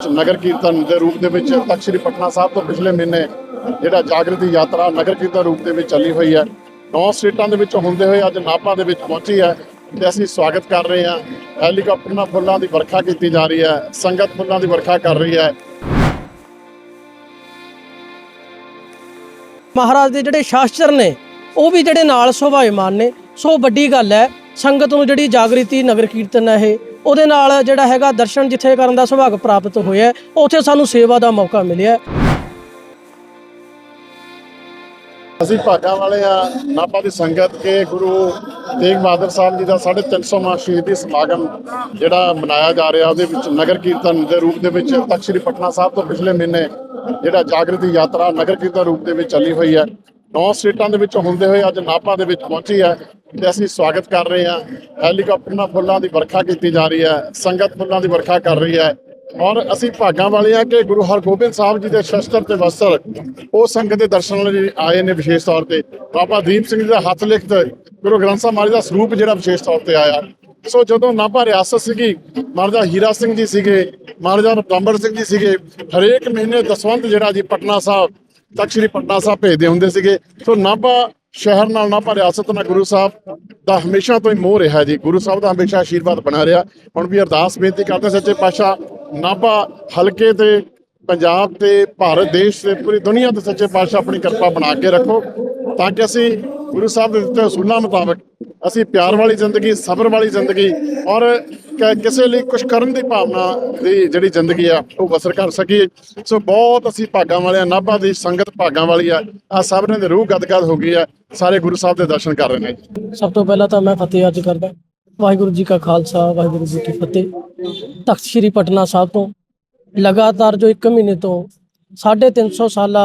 ਨਗਰ ਕੀਰਤਨ ਦੇ ਰੂਪ ਦੇ ਵਿੱਚ ਤਖਤ ਸ੍ਰੀ ਪਟਨਾ ਸਾਹਿਬ ਤੋਂ ਪਿਛਲੇ ਮਹੀਨੇ ਜਿਹੜਾ ਜਾਗਰਤੀ ਯਾਤਰਾ ਨਗਰ ਕੀਰਤਨ ਰੂਪ ਦੇ ਵਿੱਚ ਚੱਲੀ ਹੋਈ ਹੈ, ਨੌ ਸਟੇਟਾਂ ਦੇ ਵਿੱਚ ਹੁੰਦੇ ਹੋਏ ਅੱਜ ਨਾਭਾ ਦੇ ਵਿੱਚ ਪਹੁੰਚੀ ਹੈ ਤੇ ਅਸੀਂ ਸਵਾਗਤ ਕਰ ਰਹੇ ਹਾਂ। ਹੈਲੀਕਾਪਟਰ ਨਾਲ ਫੁੱਲਾਂ ਦੀ ਵਰਖਾ ਕੀਤੀ ਜਾ ਰਹੀ ਹੈ, ਸੰਗਤ ਫੁੱਲਾਂ ਦੀ ਵਰਖਾ ਕਰ ਰਹੀ ਹੈ। ਮਹਾਰਾਜ ਦੇ ਜਿਹੜੇ ਸ਼ਾਸਤਰ ਨੇ, ਉਹ ਵੀ ਜਿਹੜੇ ਨਾਲ ਸੁਭਾਏਮਾਨ ਨੇ, ਸੋ ਵੱਡੀ ਗੱਲ ਹੈ, ਸੰਗਤ ਨੂੰ ਜਿਹੜੀ ਜਾਗਰਤੀ ਨਗਰ ਕੀਰਤਨ ਹੈ ਇਹ ਉਹਦੇ ਨਾਲ ਜਿਹੜਾ ਹੈਗਾ ਦਰਸ਼ਨ ਜਿੱਥੇ ਕਰਨ ਦਾ ਸੁਭਾਗ ਪ੍ਰਾਪਤ ਹੋਇਆ ਉੱਥੇ ਸਾਨੂੰ ਸੇਵਾ ਦਾ ਮੌਕਾ ਮਿਲਿਆ ਅਸੀਂ ਭਾਗਾਂ ਵਾਲੇ ਆ, ਨਾਭਾ ਦੀ ਸੰਗਤ ਕੇ ਗੁਰੂ ਤੇਗ ਬਹਾਦਰ ਸਾਹਿਬ ਜੀ ਦਾ 350ਵਾਂ ਸ਼ਹੀਦੀ ਸਮਾਗਮ ਜਿਹੜਾ ਮਨਾਇਆ ਜਾ ਰਿਹਾ, ਉਹਦੇ ਵਿੱਚ ਨਗਰ ਕੀਰਤਨ ਦੇ ਰੂਪ ਦੇ ਵਿੱਚ ਤਖਤ ਸ੍ਰੀ ਪਟਨਾ ਸਾਹਿਬ ਤੋਂ ਪਿਛਲੇ ਮਹੀਨੇ ਜਿਹੜਾ ਜਾਗਰਤੀ ਯਾਤਰਾ ਨਗਰ ਕੀਰਤਨ ਰੂਪ ਦੇ ਵਿੱਚ ਚੱਲੀ ਹੋਈ ਹੈ। ਨੌ ਸਟੇਟਾਂ ਦੇ ਵਿੱਚ ਹੁੰਦੇ ਹੋਏ ਅੱਜ ਨਾਭਾ ਦੇ ਵਿੱਚ ਪਹੁੰਚੀ ਹੈ। ਤੇ ਅਸੀਂ ਸਵਾਗਤ ਕਰ ਰਹੇ ਹਾਂ। ਹੈਲੀਕਾਪਟਰ ਨਾਲ ਫੁੱਲਾਂ ਦੀ ਵਰਖਾ ਕੀਤੀ ਜਾ ਰਹੀ ਹੈ, ਸੰਗਤ ਫੁੱਲਾਂ ਦੀ ਵਰਖਾ ਕਰ ਰਹੀ ਹੈ ਔਰ ਅਸੀਂ ਭਾਗਾਂ ਵਾਲੇ ਆ ਕਿ ਗੁਰੂ ਹਰਗੋਬਿੰਦ ਸਾਹਿਬ ਜੀ ਦੇ ਸ਼ਸਤਰ ਤੇ ਵਸਤਰ, ਉਹ ਸੰਗਤ ਦੇ ਦਰਸ਼ਨ ਲਈ ਆਏ ਨੇ ਵਿਸ਼ੇਸ਼ ਤੌਰ ਤੇ। ਬਾਬਾ ਦੀਪ ਸਿੰਘ ਜੀ ਦਾ ਹੱਥ ਲਿਖਤ ਗੁਰੂ ਗ੍ਰੰਥ ਸਾਹਿਬ ਮਹਾਰਾਜ ਦਾ ਸਰੂਪ ਜਿਹੜਾ ਵਿਸ਼ੇਸ਼ ਤੌਰ ਤੇ ਆਇਆ। ਸੋ ਜਦੋਂ ਨਾਭਾ ਰਿਆਸਤ ਸੀਗੀ, ਮਹਾਰਾਜਾ ਹੀਰਾ ਸਿੰਘ ਜੀ ਸੀਗੇ, ਮਹਾਰਾਜਾ ਰਤੰਬਰ ਸਿੰਘ ਜੀ ਸੀਗੇ, ਹਰੇਕ ਮਹੀਨੇ ਦਸਵੰਤ ਜਿਹੜਾ ਜੀ ਪਟਨਾ ਸਾਹਿਬ, ਤਖਤ ਸ੍ਰੀ ਪਟਨਾ ਸਾਹਿਬ ਭੇਜਦੇ ਹੁੰਦੇ ਸੀਗੇ। ਸੋ ਨਾਭਾ ਸ਼ਹਿਰ ਨਾਲ ਨਾਭਾ ਰਿਆਸਤ ਨਾਲ ਗੁਰੂ ਸਾਹਿਬ ਦਾ ਹਮੇਸ਼ਾ ਤੋਂ ਹੀ ਮੋਹ ਰਿਹਾ ਜੀ। ਗੁਰੂ ਸਾਹਿਬ ਦਾ ਹਮੇਸ਼ਾ ਆਸ਼ੀਰਵਾਦ ਬਣਾ ਰਿਹਾ। ਹੁਣ ਵੀ ਅਰਦਾਸ ਬੇਨਤੀ ਕਰਦੇ ਸੱਚੇ ਪਾਤਸ਼ਾਹ, ਨਾਭਾ ਹਲਕੇ ਤੇ ਪੰਜਾਬ ਤੇ ਭਾਰਤ ਦੇਸ਼ ਤੇ ਪੂਰੀ ਦੁਨੀਆ ਤੇ ਸੱਚੇ ਪਾਤਸ਼ਾਹ ਆਪਣੀ ਕਿਰਪਾ ਬਣਾ ਕੇ ਰੱਖੋ ਤਾਂ ਕਿ ਅਸੀਂ ਗੁਰੂ ਸਾਹਿਬ ਦੇ ਦਿੱਤੇ ਅਸੂਲਾਂ ਮੁਤਾਬਕ ਅਸੀਂ ਪਿਆਰ ਵਾਲੀ ਜ਼ਿੰਦਗੀ, ਸਬਰ ਵਾਲੀ ਜ਼ਿੰਦਗੀ ਔਰ ਕਿਸੇ ਲਈ ਕੁਝ ਕਰਨ ਦੀ ਭਾਵਨਾ ਦੀ ਜਿਹੜੀ ਜ਼ਿੰਦਗੀ ਆ, ਉਹ ਬਸਰ ਕਰ ਸਕੀਏ। ਸੋ ਬਹੁਤ ਅਸੀਂ ਭਾਗਾਂ ਵਾਲੇ ਨਾਭਾ ਦੀ ਸੰਗਤ ਭਾਗਾਂ ਵਾਲੀ ਆ। ਆ ਸਭ ਨੇ ਰੂਹ ਗਦਗਦ ਹੋ ਗਈ ਆ, ਸਾਰੇ ਗੁਰੂ ਸਾਹਿਬ ਦੇ ਦਰਸ਼ਨ ਕਰ ਰਹੇ ਨੇ। ਸਭ ਤੋਂ ਪਹਿਲਾਂ ਤਾਂ ਮੈਂ ਫਤਿਹ ਅਰਜ ਕਰਦਾ। ਵਾਹਿਗੁਰੂ ਜੀ ਕਾ ਖਾਲਸਾ, ਵਾਹਿਗੁਰੂ ਜੀ ਕੀ ਫਤਿਹ। ਤਖਤ ਸ੍ਰੀ ਪਟਨਾ ਸਾਹਿਬ ਤੋਂ ਲਗਾਤਾਰ ਜੋ 1 ਮਹੀਨੇ ਤੋਂ 350 ਸਾਲਾ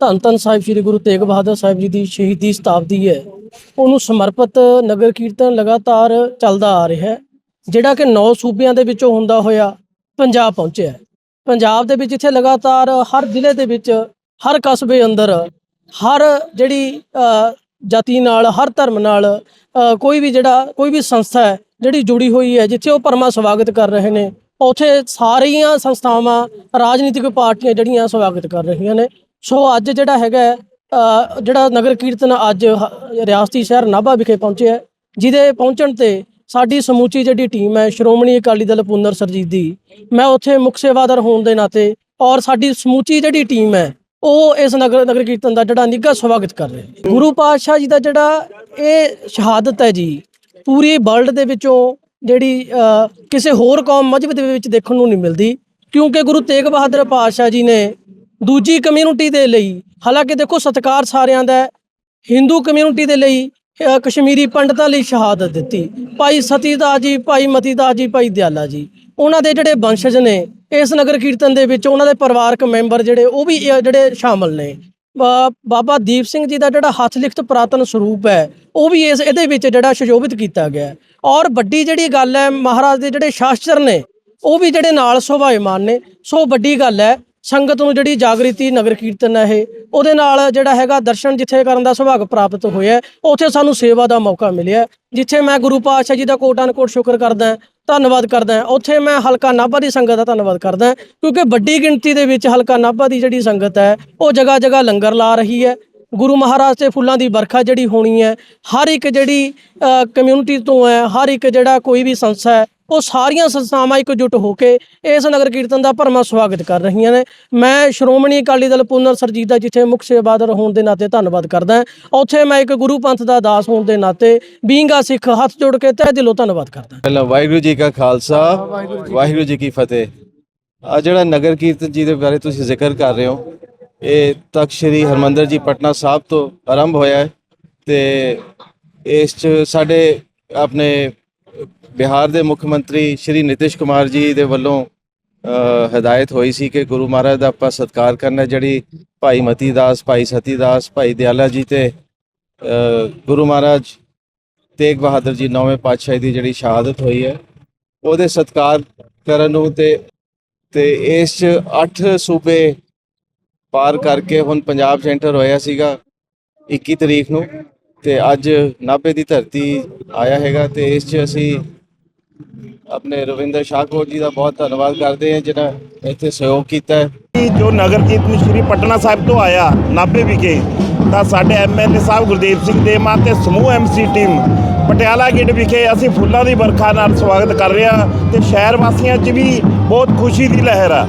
ਧੰਨ ਧੰਨ ਸਾਹਿਬ ਸ੍ਰੀ ਗੁਰੂ ਤੇਗ ਬਹਾਦਰ ਸਾਹਿਬ ਜੀ ਦੀ ਸ਼ਹੀਦੀ ਸ਼ਤਾਬਦੀ ਹੈ, ਉਹਨੂੰ ਸਮਰਪਿਤ ਨਗਰ ਕੀਰਤਨ ਲਗਾਤਾਰ ਚੱਲਦਾ ਆ ਰਿਹਾ ਹੈ। ਜਿਹੜਾ ਕਿ ਨੌ ਸੂਬਿਆਂ ਦੇ ਵਿੱਚੋਂ ਹੁੰਦਾ ਹੋਇਆ ਪੰਜਾਬ ਪਹੁੰਚਿਆ ਪੰਜਾਬ ਦੇ ਵਿੱਚ ਇੱਥੇ ਲਗਾਤਾਰ ਹਰ ਜ਼ਿਲ੍ਹੇ ਦੇ ਵਿੱਚ, ਹਰ ਕਸਬੇ ਅੰਦਰ, ਹਰ ਜਿਹੜੀ ਜਾਤੀ ਨਾਲ, ਹਰ ਧਰਮ ਨਾਲ ਕੋਈ ਵੀ ਜਿਹੜਾ, ਕੋਈ ਵੀ ਸੰਸਥਾ ਹੈ ਜਿਹੜੀ ਜੁੜੀ ਹੋਈ ਹੈ, ਜਿੱਥੇ ਉਹ ਪਰਮਾ ਸਵਾਗਤ ਕਰ ਰਹੇ ਨੇ, ਉੱਥੇ ਸਾਰੀਆਂ ਸੰਸਥਾਵਾਂ, ਰਾਜਨੀਤਿਕ ਪਾਰਟੀਆਂ ਜਿਹੜੀਆਂ ਸਵਾਗਤ ਕਰ ਰਹੀਆਂ ਨੇ। ਸੋ ਅੱਜ ਜਿਹੜਾ ਹੈਗਾ ਜਿਹੜਾ ਨਗਰ ਕੀਰਤਨ ਅੱਜ ਹ- ਰਿਆਸਤੀ ਸ਼ਹਿਰ ਨਾਭਾ ਵਿਖੇ ਪਹੁੰਚਿਆ ਜਿਹਦੇ ਪਹੁੰਚਣ ਤੇ ਸਾਡੀ ਸਮੂਚੀ ਜਿਹੜੀ ਟੀਮ ਹੈ, ਸ਼੍ਰੋਮਣੀ ਅਕਾਲੀ ਦਲ ਪੁਨਰ ਸਰਜੀਤ ਦੀ, ਮੈਂ ਉੱਥੇ ਮੁੱਖ ਸੇਵਾਦਾਰ ਹੋਣ ਦੇ ਨਾਤੇ ਔਰ ਸਾਡੀ ਸਮੂਚੀ ਜਿਹੜੀ ਟੀਮ ਹੈ, ਉਹ ਇਸ ਨਗਰ ਨਗਰ ਕੀਰਤਨ ਦਾ ਜਿਹੜਾ ਨਿੱਘਾ ਸਵਾਗਤ ਕਰ ਰਿਹਾ ਨੇ। ਗੁਰੂ ਪਾਤਸ਼ਾਹ ਜੀ ਦਾ ਜਿਹੜਾ ਇਹ ਸ਼ਹਾਦਤ ਹੈ ਜੀ, ਪੂਰੀ ਵਰਲਡ ਦੇ ਵਿੱਚੋਂ ਜਿਹੜੀ ਕਿਸੇ ਹੋਰ ਕੌਮ ਮਜਬ ਦੇ ਵਿੱਚ ਦੇਖਣ ਨੂੰ ਨਹੀਂ ਮਿਲਦੀ, ਕਿਉਂਕਿ ਗੁਰੂ ਤੇਗ ਬਹਾਦਰ ਪਾਤਸ਼ਾਹ ਜੀ ਨੇ ਦੂਜੀ ਕਮਿਊਨਿਟੀ ਦੇ ਲਈ, ਹਾਲਾਂਕਿ ਦੇਖੋ ਸਤਿਕਾਰ ਸਾਰਿਆਂ ਦਾ ਹਿੰਦੂ ਕਮਿਊਨਿਟੀ ਦੇ ਲਈ ਅ, ਕਸ਼ਮੀਰੀ ਪੰਡਤਾਂ ਲਈ ਸ਼ਹਾਦਤ ਦਿੱਤੀ। ਭਾਈ ਸਤੀਦਾਸ ਜੀ ਭਾਈ ਮਤੀਦਾਸ ਜੀ ਭਾਈ ਦਿਆਲਾ ਜੀ। ਉਹਨਾਂ ਦੇ ਜਿਹੜੇ ਵੰਸ਼ਜ ਨੇ ਇਸ ਨਗਰ ਕੀਰਤਨ ਦੇ ਵਿੱਚ ਉਹਨਾਂ ਦੇ ਪਰਿਵਾਰਕ ਮੈਂਬਰ ਜਿਹੜੇ ਉਹ ਵੀ ਇਹ ਜਿਹੜੇ ਸ਼ਾਮਲ ਨੇ। ਬਾ- ਬਾਬਾ ਦੀਪ ਸਿੰਘ ਜੀ ਦਾ ਜਿਹੜਾ ਹੱਥ ਲਿਖਤ ਪੁਰਾਤਨ ਸਰੂਪ ਹੈ ਉਹ ਵੀ ਇਸ ਇਹਦੇ ਵਿੱਚ ਜਿਹੜਾ ਸੁਸ਼ੋਭਿਤ ਕੀਤਾ ਗਿਆ ਹੈ। ਔਰ ਵੱਡੀ ਜਿਹੜੀ ਗੱਲ ਹੈ ਮਹਾਰਾਜ ਦੇ ਜਿਹੜੇ ਸ਼ਾਸਤਰ ਨੇ ਉਹ ਵੀ ਜਿਹੜੇ ਨਾਲ ਸੁਭਾਏਮਾਨ ਨੇ ਸੋ ਵੱਡੀ ਗੱਲ ਹੈ ਸੰਗਤ ਨੂੰ ਜਿਹੜੀ ਜਾਗ੍ਰਿਤੀ ਨਗਰ ਕੀਰਤਨ ਹੈ ਇਹ, ਉਹਦੇ ਨਾਲ ਜਿਹੜਾ ਹੈਗਾ ਦਰਸ਼ਨ ਜਿੱਥੇ ਕਰਨ ਦਾ ਸੁਭਾਗ ਪ੍ਰਾਪਤ ਹੋਇਆ ਉੱਥੇ ਸਾਨੂੰ ਸੇਵਾ ਦਾ ਮੌਕਾ ਮਿਲਿਆ ਜਿੱਥੇ ਮੈਂ ਗੁਰੂ ਪਾਤਸ਼ਾਹ ਜੀ ਦਾ ਕੋਟਾਨ ਕੋਟ ਸ਼ੁਕਰ ਕਰਦਾ ਧੰਨਵਾਦ ਕਰਦਾ ਉੱਥੇ ਮੈਂ ਹਲਕਾ ਨਾਭਾ ਦੀ ਸੰਗਤ ਦਾ ਧੰਨਵਾਦ ਕਰਦਾ ਕਿਉਂਕਿ ਵੱਡੀ ਗਿਣਤੀ ਦੇ ਵਿੱਚ ਹਲਕਾ ਨਾਭਾ ਦੀ ਜਿਹੜੀ ਸੰਗਤ ਹੈ, ਉਹ ਜਗ੍ਹਾ ਜਗ੍ਹਾ ਲੰਗਰ ਲਾ ਰਹੀ ਹੈ। ਗੁਰੂ ਮਹਾਰਾਜ ਤੇ ਫੁੱਲਾਂ ਦੀ ਵਰਖਾ ਜਿਹੜੀ ਹੋਣੀ ਹੈ, ਹਰ ਇੱਕ ਜਿਹੜੀ ਕਮਿਊਨਿਟੀ ਤੋਂ ਹੈ, ਹਰ ਇੱਕ ਜਿਹੜਾ ਕੋਈ ਵੀ ਸੰਸਥਾ ਹੈ ਉਹ ਸਾਰੀਆਂ ਸੰਸਥਾਵਾਂ ਇਕਜੁੱਟ ਹੋ ਕੇ ਇਸ ਨਗਰ ਕੀਰਤਨ ਦਾ ਭਰਮਾ ਸਵਾਗਤ ਕਰ ਰਹੀਆਂ ਨੇ। ਮੈਂ ਸ਼੍ਰੋਮਣੀ ਅਕਾਲੀ ਦਲ ਪੁਨਰ ਸਰਜੀਤ ਦਾ, ਜਿੱਥੇ ਮੁੱਖ ਸੇਵਾਦਾਰ ਹੋਣ ਦੇ ਨਾਤੇ ਧੰਨਵਾਦ ਕਰਦਾ ਉੱਥੇ ਮੈਂ ਇੱਕ ਗੁਰੂ ਪੰਥ ਦਾ ਦਾਸ ਹੋਣ ਦੇ ਨਾਤੇ ਬੀਂਗਾ ਸਿੱਖ ਹੱਥ ਜੋੜ ਕੇ ਤਹਿ ਦਿਲੋਂ ਧੰਨਵਾਦ ਕਰਦਾ ਪਹਿਲਾਂ ਵਾਹਿਗੁਰੂ ਜੀ ਕਾ ਖਾਲਸਾ, ਵਾਹਿਗੁਰੂ ਜੀ ਕੀ ਫਤਿਹ। ਆ ਜਿਹੜਾ ਨਗਰ ਕੀਰਤਨ ਜੀ ਦੇ ਬਾਰੇ ਤੁਸੀਂ ਜ਼ਿਕਰ ਕਰ ਰਹੇ ਹੋ, ਇਹ ਤਖਤ ਸ੍ਰੀ ਹਰਮੰਦਰ ਜੀ ਪਟਨਾ ਸਾਹਿਬ ਤੋਂ ਆਰੰਭ ਹੋਇਆ ਹੈ ਤੇ ਇਸ ਚ ਸਾਡੇ ਆਪਣੇ ਬਿਹਾਰ ਦੇ ਮੁੱਖ ਮੰਤਰੀ ਸ਼੍ਰੀ ਨਿਤਿਸ਼ ਕੁਮਾਰ ਜੀ ਦੇ ਵੱਲੋਂ ਅ, ਹਦਾਇਤ ਹੋਈ ਸੀ ਕਿ ਗੁਰੂ ਮਹਾਰਾਜ ਦਾ ਆਪਾਂ ਸਤਿਕਾਰ ਕਰਨਾ ਜਿਹੜੀ ਭਾਈ ਮਤੀ ਦਾਸ ਭਾਈ ਸਤੀ ਦਾਸ ਭਾਈ ਦਿਆਲਾ ਜੀ ਤੇ ਗੁਰੂ ਮਹਾਰਾਜ ਤੇਗ ਬਹਾਦਰ ਜੀ ਨੌਵੇਂ ਪਾਤਸ਼ਾਹ ਦੀ ਜਿਹੜੀ ਸ਼ਹਾਦਤ ਹੋਈ ਹੈ ਉਹਦੇ ਸਤਕਾਰ ਕਰਨ ਨੂੰ ਤੇ ਤੇ ਇਸ ਚ 8 ਸੂਬੇ ਪਾਰ ਕਰਕੇ ਹੁਣ ਪੰਜਾਬ ਸੈਂਟਰ ਹੋਇਆ ਸੀਗਾ 21 ਤਰੀਕ ਨੂੰ ਤੇ ਅੱਜ ਨਾਭੇ ਦੀ ਧਰਤੀ ਆਇਆ ਹੈਗਾ ਤੇ ਇਸ ਚ ਅਸੀਂ ਆਪਣੇ ਰਵਿੰਦਰ ਸ਼ਾਹਕੋਟ ਜੀ ਦਾ ਬਹੁਤ ਧੰਨਵਾਦ ਕਰਦੇ ਹਾਂ, ਜਿਹਨਾਂ ਇੱਥੇ ਸਹਿਯੋਗ ਕੀਤਾ ਹੈ। ਜੋ ਨਗਰ ਕੀਰਤਨ ਸ਼੍ਰੀ ਪਟਨਾ ਸਾਹਿਬ ਤੋਂ ਆਇਆ, ਨਾਭੇ ਵਿਖੇ, ਤਾਂ ਸਾਡੇ ਐਮਐਲਏ ਸਾਹਿਬ ਗੁਰਦੇਵ ਸਿੰਘ ਦੇਮਾ ਤੇ ਸਮੂਹ ਐਮਸੀ ਟੀਮ ਪਟਿਆਲਾ ਗੇਟ ਵਿਖੇ ਅਸੀਂ ਫੁੱਲਾਂ ਦੀ ਵਰਖਾ ਨਾਲ ਸਵਾਗਤ ਕਰ ਰਹੇ ਹਾਂ ਤੇ ਸ਼ਹਿਰ ਵਾਸੀਆਂ 'ਚ ਵੀ ਬਹੁਤ ਖੁਸ਼ੀ ਦੀ ਲਹਿਰ ਆ।